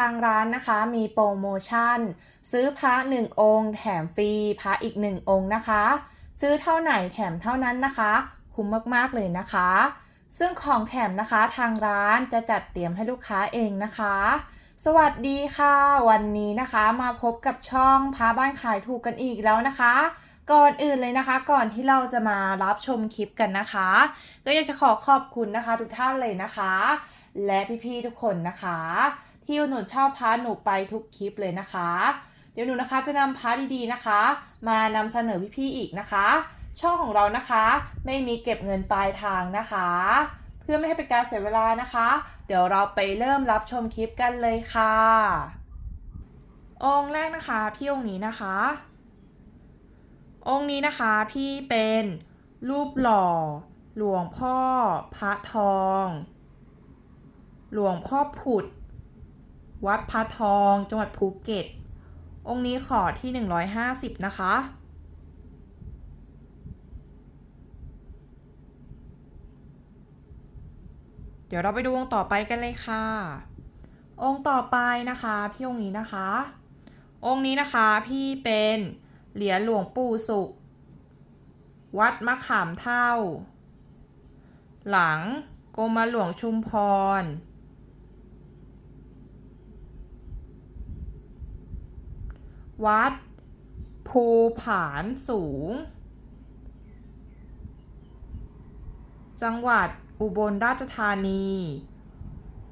ทางร้านนะคะมีโปรโมชั่น ซื้อพระหนึ่งองค์ แถมฟรีพระอีกหนึ่งองค์นะคะ ซื้อเท่าไหนแถมเท่านั้นนะคะ คุ้มมากๆเลยนะคะ ซึ่งของแถมนะคะทางร้านจะจัดเตรียมให้ลูกค้าเองนะคะ สวัสดีค่ะ วันนี้นะคะมาพบกับช่องพาบ้านขายถูกกันอีกแล้วนะคะก่อนอื่นเลยนะคะก่อนที่เราจะมารับชมคลิปกันนะคะ ก็อยากจะขอขอบคุณนะคะทุกท่านเลยนะคะ และพี่ๆทุกคนนะคะ ที่หนุนชอบพาหนูไปทุกคลิปเลยนะคะ เดี๋ยวหนูนะคะจะนำพาดีๆนะคะ มานำเสนอพี่ๆอีกนะคะ ช่องของเรานะคะ ไม่มีเก็บเงินปลายทางนะคะ เพื่อไม่ให้เป็นการเสียเวลานะคะ เดี๋ยวเราไปเริ่มรับชมคลิปกันเลยค่ะ องค์แรกนะคะพี่องค์นี้นะคะ องค์นี้นะคะพี่เป็นรูปหล่อ หลวงพ่อพระทอง หลวงพ่อผุด วัดพระทอง จังหวัดภูเก็ต องค์นี้ขอที่ 150 นะคะ เดี๋ยวเราไปดูองค์ต่อไปกันเลยค่ะ องค์ต่อไปนะคะ พี่องค์นี้นะคะ องค์นี้นะคะพี่เป็นเหรียญหลวงปู่สุข วัดมะขามเท่า หลังกรมหลวงชุมพร วัด ภูผานสูง จังหวัดอุบลราชธานี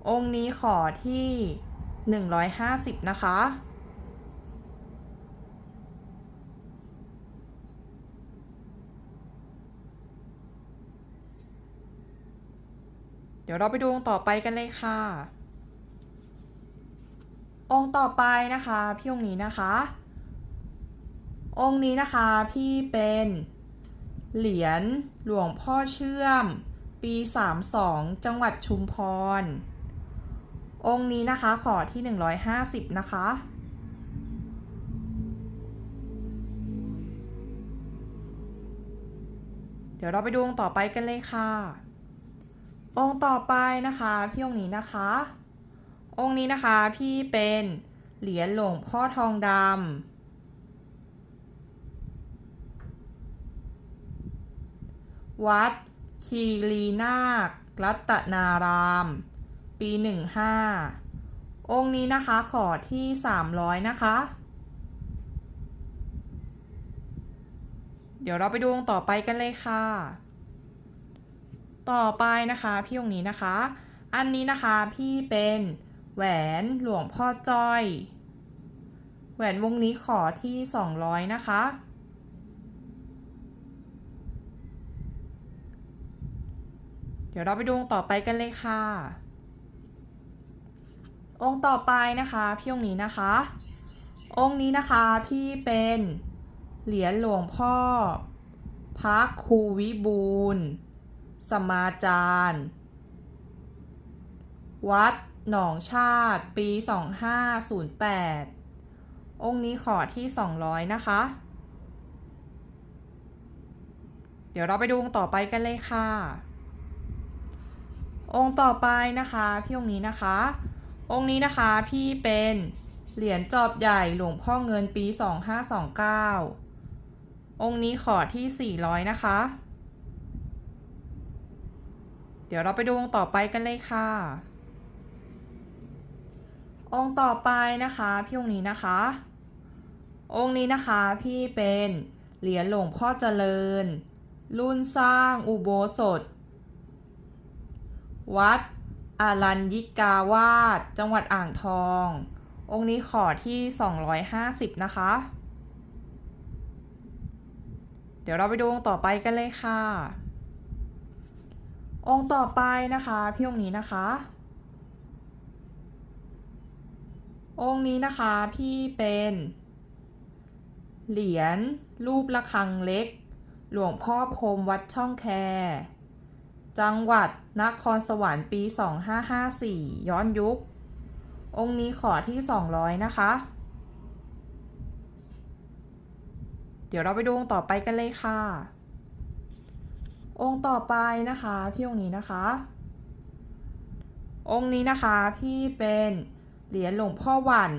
องค์นี้ขอที่ 150 นะคะ เดี๋ยวเราไปดูองค์ต่อไปกันเลยค่ะ องค์ต่อไปนะคะพี่องค์นี้นะคะ องค์นี้นะคะพี่เป็นเหรียญหลวงพ่อเชื่อม ปี 32 จังหวัดชุมพร องค์นี้นะคะขอที่ 150 นะคะเดี๋ยวเราไปดูองค์ต่อไปกันเลยค่ะ องค์ต่อไปนะคะ พี่องค์นี้นะคะ องค์นี้นะคะพี่เป็นเหรียญหลวงพ่อทองดำวัดคีรีนาค รัตนาราม ปี15องค์นี้นะคะขอที่300นะคะ เดี๋ยวเราไปดูองค์ต่อไปกันเลยค่ะ ต่อไปนะคะพี่องค์นี้นะคะ อันนี้นะคะพี่เป็น แหวนหลวงพ่อจ้อย แหวนวงนี้ขอที่ 200 นะคะ เดี๋ยวเราไปดูองค์ต่อไปกันเลยค่ะ องค์ต่อไปนะคะพี่องค์นี้นะคะ องค์นี้นะคะพี่เป็นเหรียญหลวงพ่อพระครูวิบูลสมาจารย์ วัด หนองชาติ ปี 2508 องค์นี้ขอที่ 200 นะคะ เดี๋ยวเราไปดูองค์ต่อไปกันเลยค่ะ องค์ต่อไปนะคะ พี่องค์นี้นะคะ องค์นี้นะคะพี่เป็นเหรียญจอบใหญ่หลวงพ่อเงินปี 2529 องค์นี้ขอที่ 400 นะคะ เดี๋ยวเราไปดูองค์ต่อไปกันเลยค่ะ องค์ต่อไปนะคะพี่องค์นี้นะคะ องค์นี้นะคะพี่เป็นเหรียญหลวงพ่อเจริญ รุ่นสร้างอุโบสถ วัดอารัญญิกาวาสจังหวัดอ่างทอง องค์นี้ขอที่ 250 นะคะ เดี๋ยวเราไปดูองค์ต่อไปกันเลยค่ะ องค์ต่อไปนะคะ พี่องค์นี้นะคะ องค์นี้นะคะพี่เป็นเหรียญรูประฆังเล็ก หลวงพ่อพรมวัดช่องแค จังหวัดนครสวรรค์ปี 2554 ย้อนยุค องค์นี้ขอที่ 200 นะคะ เดี๋ยวเราไปดูองค์ต่อไปกันเลยค่ะ องค์ต่อไปนะคะ พี่องค์นี้นะคะ องค์นี้นะคะพี่เป็น เหรียญหลวงพ่อวัน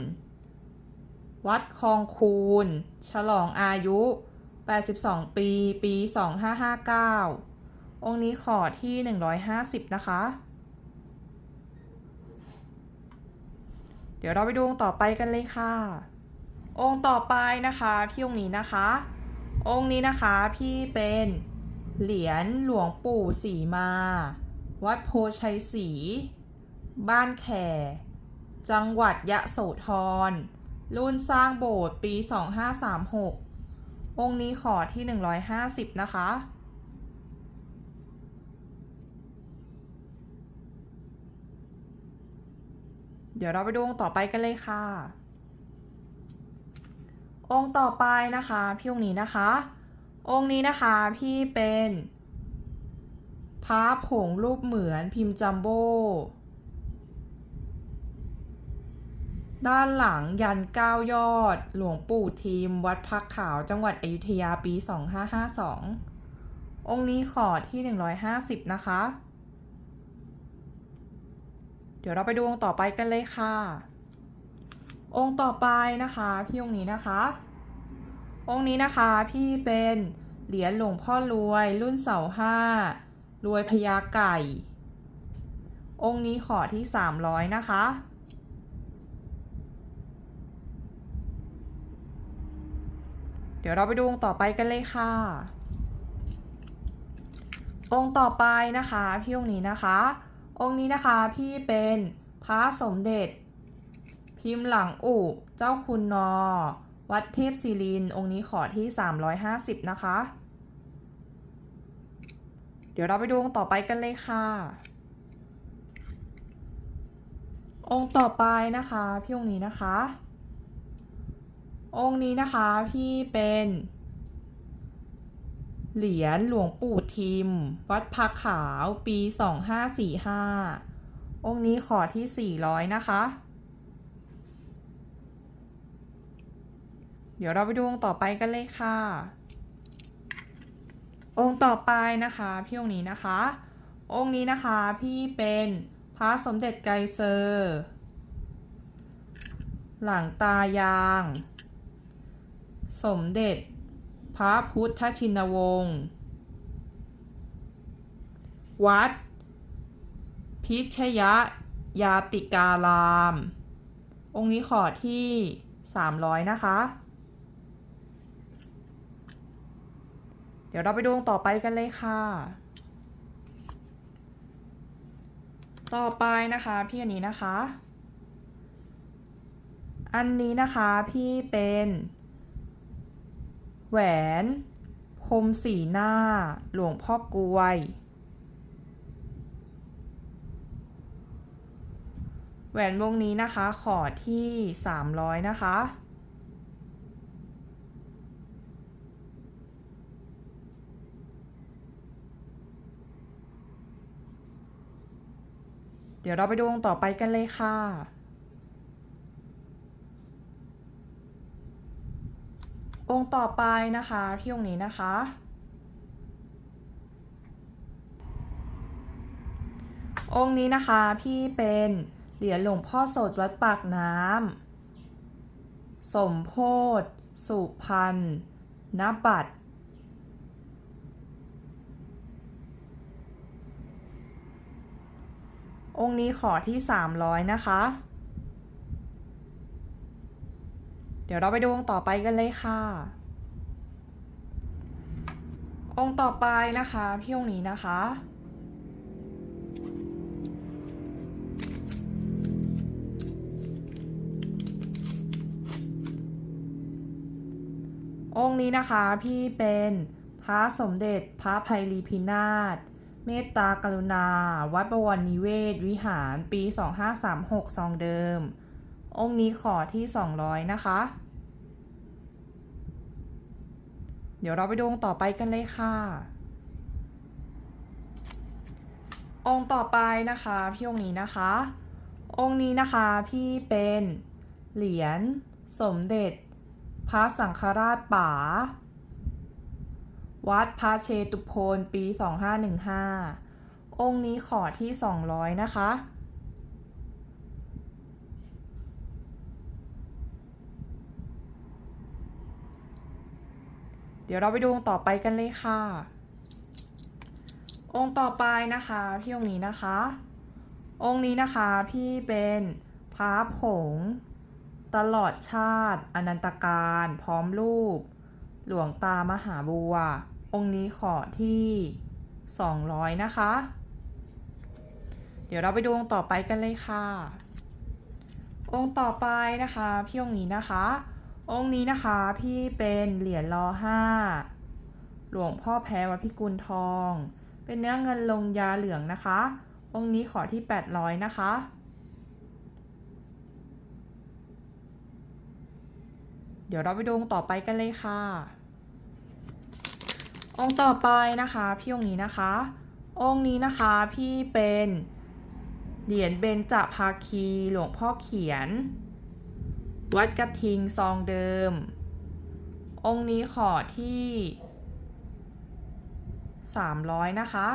วัดคลองคูนฉลองอายุ 82 ปี ปี 2559 องค์นี้ขอที่ 150 นะคะ เดี๋ยวเราไปดูองค์ต่อไปกันเลยค่ะ องค์ต่อไปนะคะพี่องค์นี้นะคะ องค์นี้นะคะพี่เป็นเหรียญหลวงปู่ศรีมา วัดโพชัยศรีบ้านแข จังหวัดยะโสธร รุ่นสร้างโบสถ์ปี 2536 องค์นี้ขอที่ 150 นะคะ เดี๋ยวเราไปดูองค์ต่อไปกันเลยค่ะ องค์ต่อไปนะคะ พี่องค์นี้นะคะ องค์นี้นะคะพี่เป็นพระผงรูปเหมือนพิมพ์จัมโบ้ ด้านหลังยันเก้ายอด หลวงปู่ทีม วัดพักขาวจังหวัดอยุธยาปี 2552 องค์นี้ขอที่ 150 นะคะ เดี๋ยวเราไปดูองค์ต่อไปกันเลยค่ะ องค์ต่อไปนะคะพี่องค์นี้นะคะ องค์นี้นะคะพี่เป็นเหรียญหลวงพ่อรวยรุ่นเสาห้ารวยพญาไก่ องค์นี้ขอที่ 300 นะคะ ดี๋ยวเราไปดูองค์ต่อไปกันเลยค่ะ องค์ต่อไปนะคะพี่องค์นี้นะคะ องค์นี้นะคะพี่เป็นพระสมเด็จ พิมพ์หลังอุเจ้าคุณนอ วัดเทพศิรินองค์นี้ขอที่ 350 นะคะ เดี๋ยวเราไปดูองค์ต่อไปกันเลยค่ะ องค์ต่อไปนะคะพี่องค์นี้นะคะ องค์นี้นะคะพี่เป็นเหรียญหลวงปู่ทิม วัดพักขาวปี 2545 องค์นี้ขอที่ 400 นะคะ เดี๋ยวเราไปดูองค์ต่อไปกันเลยค่ะ องค์ต่อไปนะคะพี่องค์นี้นะคะ องค์นี้นะคะพี่เป็นพระสมเด็จไกรเซอร์ หลังตายาง สมเด็จ พระพุทธชินวงศ์ วัด พิชยยาติการาม องค์นี้ขอที่ 300 นะคะ เดี๋ยวเราไปดูองค์ต่อไปกันเลยค่ะ ต่อไปนะคะพี่อันนี้นะคะ อันนี้นะคะพี่เป็น แหวนพรมสีหน้า หลวงพ่อกลวย แหวนวงนี้นะคะขอที่ 300 นะคะ เดี๋ยวเราไปดูองต่อไปกันเลยค่ะ องค์ต่อไปนะคะพี่องค์นี้นะคะ องค์นี้นะคะพี่เป็นเหรียญหลวงพ่อโสดวัดปากน้ำสมโพธสุพันธ์นบัตรองค์นี้ขอที่ 300 นะคะ เดี๋ยวเราไปดูองค์ต่อไปกันเลยค่ะ องค์ต่อไปนะคะ พี่องค์นี้นะคะ องค์นี้นะคะพี่เป็นพระสมเด็จพระภัยรีพินาศเมตตากรุณา วัดบวรนิเวศ วิหารปี 2536 ซองเดิม องค์นี้ขอที่ 200 นะคะ เดี๋ยวเราไปดูองค์ต่อไปกันเลยค่ะ องค์ต่อไปนะคะพี่องค์นี้นะคะ องค์นี้นะคะพี่เป็นเหรียญสมเด็จ พระสังฆราชป๋า วัดพระเชตุพนปี 2515 องค์นี้ขอที่ 200 นะคะ เดี๋ยวเราไปดูองค์ต่อไปกันเลยค่ะ องค์ต่อไปนะคะพี่องค์นี้นะคะ องค์นี้นะคะพี่เป็นพระผง ตลอดชาติ อนันตการ พร้อมรูป หลวงตามหาบัว องค์นี้ขอที่ 200 นะคะ เดี๋ยวเราไปดูองค์ต่อไปกันเลยค่ะ องค์ต่อไปนะคะพี่องค์นี้นะคะ องค์นี้นะคะพี่เป็นเหรียญรอห้าหลวงพ่อแพ้วัดพิกุลทอง เป็นเนื้อเงินลงยาเหลืองนะคะ องค์นี้ขอที่ 800 นะคะ เดี๋ยวเราไปดูองค์ต่อไปกันเลยค่ะ องค์ต่อไปนะคะพี่องค์นี้นะคะ องค์นี้นะคะพี่เป็นเหรียญเบญจภาคีหลวงพ่อเขียน วัดกระทิงซองเดิม องค์นี้ขอที่ 300 นะคะ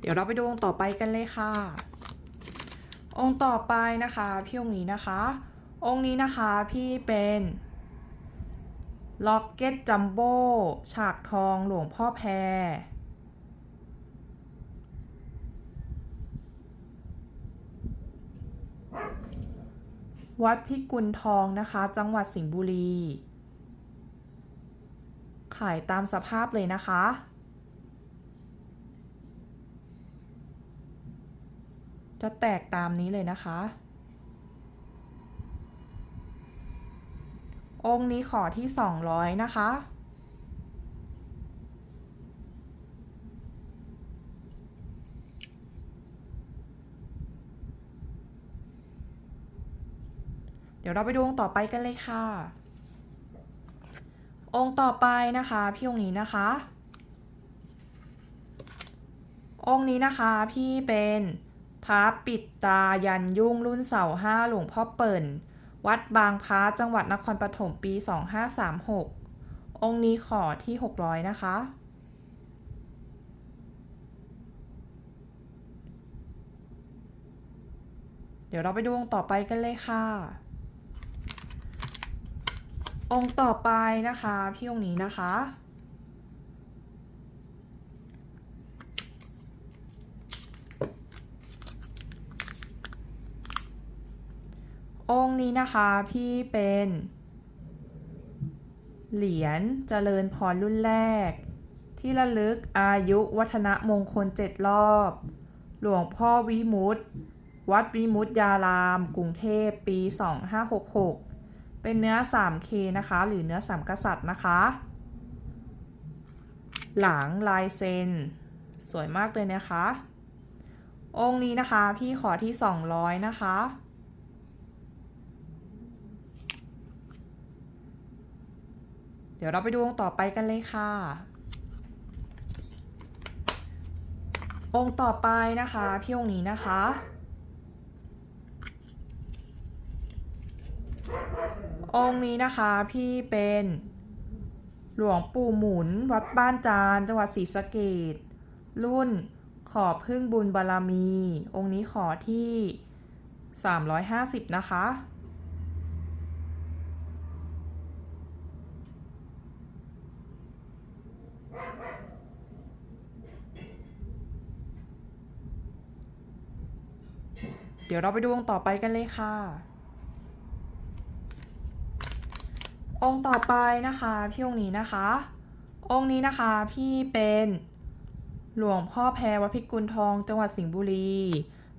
เดี๋ยวเราไปดูองค์ต่อไปกันเลยค่ะ องค์ต่อไปนะคะ พี่องค์นี้นะคะ องค์นี้นะคะพี่เป็น ล็อกเก็ตจัมโบ้ฉากทองหลวงพ่อแพร วัดพิกุลทองนะคะ จังหวัดสิงห์บุรี ขายตามสภาพเลยนะคะจะแตกตามนี้เลยนะคะ องค์นี้ขอที่ 200 นะคะ เดี๋ยวเราไปดูองค์ต่อไปกันเลยค่ะ องค์ต่อไปนะคะ พี่องค์นี้นะคะ องค์นี้นะคะพี่เป็นพระปิดตายันยุ่งรุ่นเสาห้าหลวงพ่อเปิ่น วัดบางพระจังหวัดนครปฐมปี 2536 องค์นี้ขอที่ 600 นะคะ เดี๋ยวเราไปดูองค์ต่อไปกันเลยค่ะ องค์ต่อไปนะคะ พี่องค์นี้นะคะ องค์ นี้นะคะพี่เป็น เหรียญเจริญพรรุ่นแรก ที่ระลึกอายุวัฒนมงคลเจ็ดรอบ หลวงพ่อวิมุตติวัดวิมุตยาราม กรุงเทพปี 2566 เป็นเนื้อ 3K นะคะ หรือเนื้อสามกษัตริย์นะคะ หลังลายเซนสวยมากเลยนะคะ องค์นี้นะคะพี่ขอที่ 200 นะคะ เดี๋ยวเราไปดูองค์ต่อไปกันเลยค่ะ องค์ต่อไปนะคะ พี่องค์นี้นะคะ องค์นี้นะคะพี่เป็นหลวงปู่หมุน วัดบ้านจานจังหวัดศรีสะเกดรุ่นขอพึ่งบุญบารมี องค์นี้ขอที่ 350 นะคะ เดี๋ยวเราไปดูองค์ต่อไปกันเลยค่ะ องค์ต่อไปนะคะพี่องค์นี้นะคะ องค์นี้นะคะพี่เป็นหลวงพ่อแพรวัพิกุลทอง จังหวัดสิงห์บุรี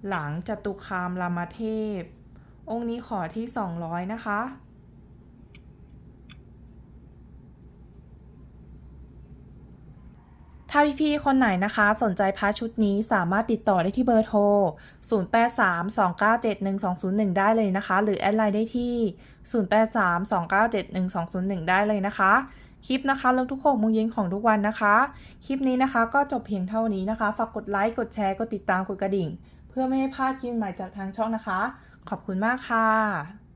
หลังจตุคามรามเทพ องค์นี้ขอที่ 200 นะคะ ถ้าพี่ๆคนไหนนะคะ สนใจพระชุดนี้สามารถติดต่อได้ที่เบอร์โทร 0832971201 ได้เลยนะคะ หรือแอดไลน์ได้ที่ 0832971201 ได้เลยนะคะ คลิปนะคะลงทุก6โมงเย็นของทุกวันนะคะ คลิปนี้นะคะก็จบเพียงเท่านี้นะคะ ฝากกดไลค์ กดแชร์ กดติดตาม กดกระดิ่ง เพื่อไม่ให้พลาดคลิปใหม่จากทางช่องนะคะ ขอบคุณมากค่ะ